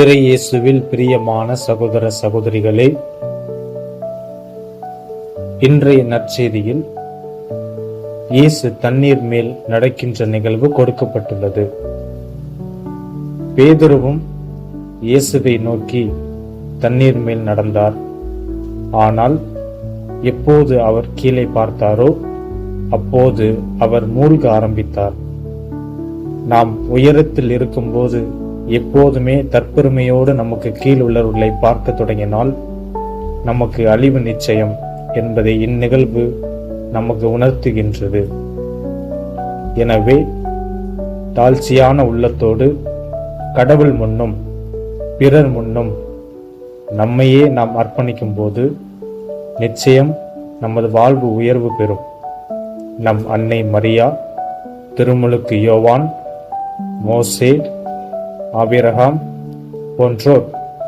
இறையேசுவில் பிரியமான சகோதர சகோதரிகளே இன்றைய நற்செய்தியில் இயேசு தண்ணீர் மேல் நடக்கின்ற நிகழ்வு கொடுக்கப்பட்டுள்ளது. பேதுருவும் இயேசுவை நோக்கி தண்ணீர் மேல் நடந்தார். ஆனால் எப்போது அவர் கீழே பார்த்தாரோ அப்போது அவர் மூழ்க ஆரம்பித்தார். நாம் உயரத்தில் இருக்கும்போது எப்போதுமே தற்பெருமையோடு நமக்கு கீழ் உள்ளவர்களை பார்க்க தொடங்கினால் நமக்கு அழிவு நிச்சயம் என்பதை இந்நிகழ்வு நமக்கு உணர்த்துகின்றது. எனவே தாழ்ச்சியான உள்ளத்தோடு கடவுள் முன்னும் பிறர் முன்னும் நம்மையே நாம் அர்ப்பணிக்கும் போது நிச்சயம் நமது வாழ்வு உயர்வு பெறும். நம் அன்னை மரியா திருமுழுக்கு யோவான் மோசே ஆபிரகாம் போன்றோர்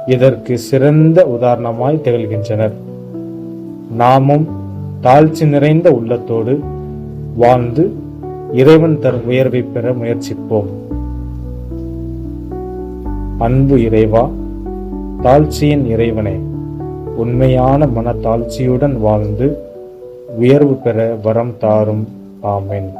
இதற்கு சிறந்த உதாரணமாய் திகழ்கின்றனர். நாமும் தாழ்ச்சி நிறைந்த உள்ளத்தோடு வாழ்ந்து இறைவன் தரும் உயர்வை பெற முயற்சிப்போம். அன்பு இறைவா தாழ்ச்சியின் இறைவனே உண்மையான மன தாழ்ச்சியுடன் வாழ்ந்து உயர்வு பெற வரம் தாரும். ஆமென்.